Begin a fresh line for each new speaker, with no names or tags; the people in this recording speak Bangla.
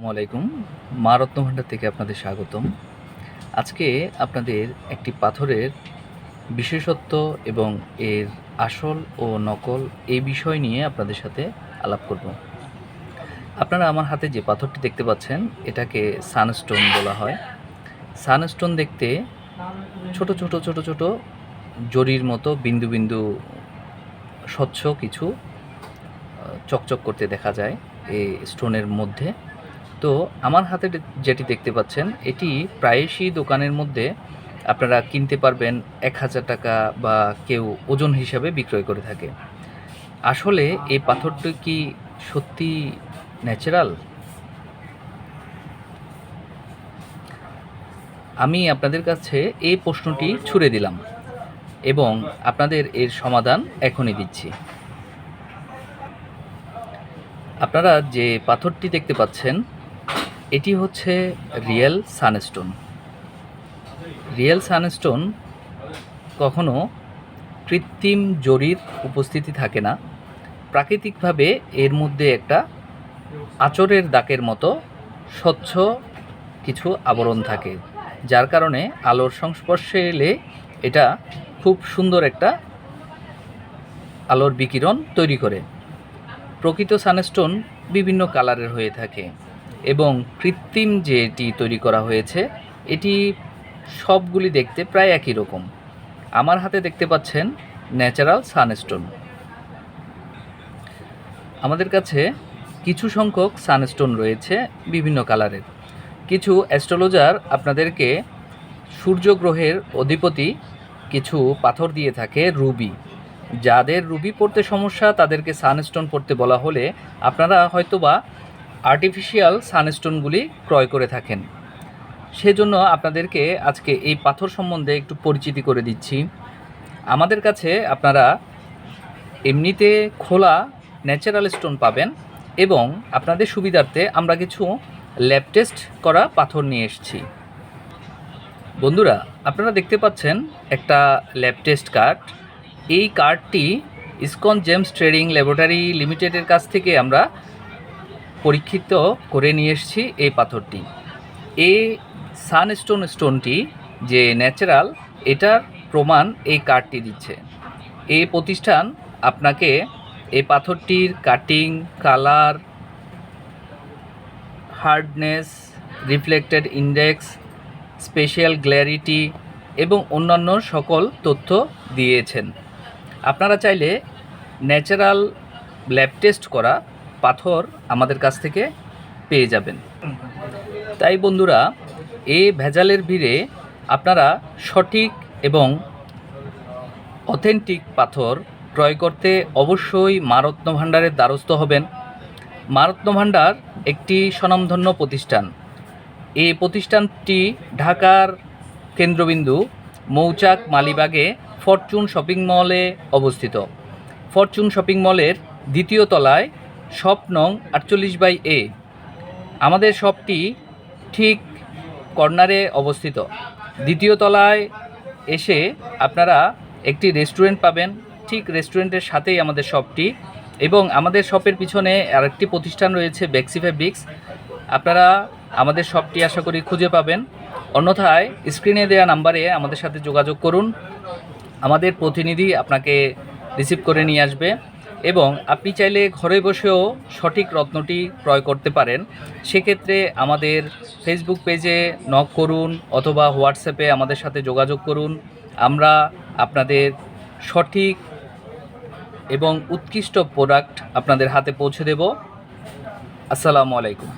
আসসালামু আলাইকুম। মা রত্নভাণ্ডার থেকে আপনাদের স্বাগতম। আজকে আপনাদের একটি পাথরের বিশেষত্ব এবং এর আসল ও নকল এই বিষয় নিয়ে আপনাদের সাথে আলাপ করব। আপনারা আমার হাতে যে পাথরটি দেখতে পাচ্ছেন, এটাকে সানস্টোন বলা হয়। সানস্টোন দেখতে ছোট ছোট ছোট ছোট জরির মতো বিন্দু বিন্দু স্বচ্ছ কিছু চকচক করতে দেখা যায় এই স্টোনের মধ্যে। তো আমার হাতে যেটি দেখতে পাচ্ছেন, এটি প্রায়শই দোকানের মধ্যে আপনারা কিনতে পারবেন এক হাজার টাকা বা কেউ ওজন হিসাবে বিক্রয় করে থাকে। আসলে এই পাথরটি কি সত্যি ন্যাচারাল? আমি আপনাদের কাছে এই প্রশ্নটি ছুড়ে দিলাম এবং আপনাদের এর সমাধান এখনই দিচ্ছি। আপনারা যে পাথরটি দেখতে পাচ্ছেন এটি হচ্ছে রিয়েল সানস্টোন। রিয়েল সানস্টোন কখনো কৃত্রিম জরির উপস্থিতি থাকে না। প্রাকৃতিকভাবে এর মধ্যে একটা আচরের দাগের মতো স্বচ্ছ কিছু আবরণ থাকে, যার কারণে আলোর সংস্পর্শে এলে এটা খুব সুন্দর একটা আলোর বিকিরণ তৈরি করে। প্রকৃত সানস্টোন বিভিন্ন কালারের হয়ে থাকে। এবং কৃত্রিম যে এটি তৈরি করা হয়েছে, এটি সবগুলি দেখতে প্রায় একই রকম। আমার হাতে দেখতে পাচ্ছেন ন্যাচারাল সানস্টোন। আমাদের কাছে কিছু সংখ্যক সানস্টোন রয়েছে বিভিন্ন কালারের। কিছু অ্যাস্ট্রোলজার আপনাদেরকে সূর্যগ্রহের অধিপতি কিছু পাথর দিয়ে থাকে রুবি। যাদের রুবি পড়তে সমস্যা, তাদেরকে সানস্টোন পড়তে বলা হলে আপনারা হয়তোবা আর্টিফিশিয়াল সানস্টোনগুলি ক্রয় করে থাকেন। সেজন্য আপনাদেরকে আজকে এই পাথর সম্বন্ধে একটু পরিচিতি করে দিচ্ছি। আমাদের কাছে আপনারা এমনিতে খোলা ন্যাচারাল স্টোন পাবেন এবং আপনাদের সুবিধার্থে আমরা কিছু ল্যাব টেস্ট করা পাথর নিয়ে এসেছি। বন্ধুরা, আপনারা দেখতে পাচ্ছেন একটা ল্যাব টেস্ট কার্ড এই কার্ডটি ইসকন জেমস ট্রেডিং ল্যাবরেটরি লিমিটেডের কাছ থেকে আমরা পরীক্ষিত করে নিয়ে এসেছি এই পাথরটি। এই সানস্টোন স্টোনটি যে ন্যাচারাল এটার প্রমাণ এই কার্ডটি দিচ্ছে। এই প্রতিষ্ঠান আপনাকে এই পাথরটির cutting colour hardness reflected index special clarity এবং অন্যান্য সকল তথ্য দিয়েছেন। আপনারা চাইলে ন্যাচারাল ল্যাব টেস্ট করা পাথর আমাদের কাছ থেকে পেয়ে যাবেন। তাই বন্ধুরা, এ ভেজালের ভিড়ে আপনারা সঠিক এবং অথেন্টিক পাথর ক্রয় করতে অবশ্যই মারত্ন ভাণ্ডারের দ্বারস্থ হবেন। মারত্ন ভাণ্ডার একটি স্বনামধন্য প্রতিষ্ঠান। এই প্রতিষ্ঠানটি ঢাকার কেন্দ্রবিন্দু মৌচাক মালিবাগে ফরচুন শপিং মলে অবস্থিত। ফরচুন শপিং মলের দ্বিতীয় তলায় শপ নং আটচল্লিশ বাই এ। আমাদের শপটি ঠিক কর্নারে অবস্থিত। দ্বিতীয় তলায় এসে আপনারা একটি রেস্টুরেন্ট পাবেন। ঠিক রেস্টুরেন্টের সাথেই আমাদের শপটি এবং আমাদের শপের পিছনে আরেকটি প্রতিষ্ঠান রয়েছে, বেক্সি ফেব্রিক্স। আপনারা আমাদের শপটি আশা করি খুঁজে পাবেন। অন্যথায় স্ক্রিনে দেওয়া নাম্বারে আমাদের সাথে যোগাযোগ করুন। আমাদের প্রতিনিধি আপনাকে রিসিভ করে নিয়ে আসবে। এবং আপনি চাইলে ঘরে বসেও সঠিক রত্নটি ক্রয় করতে পারেন। সেক্ষেত্রে আমাদের ফেসবুক পেজে নক করুন অথবা হোয়াটসঅ্যাপে আমাদের সাথে যোগাযোগ করুন। আমরা আপনাদের সঠিক এবং উৎকৃষ্ট প্রোডাক্ট আপনাদের হাতে পৌঁছে দেব। আসসালামু আলাইকুম।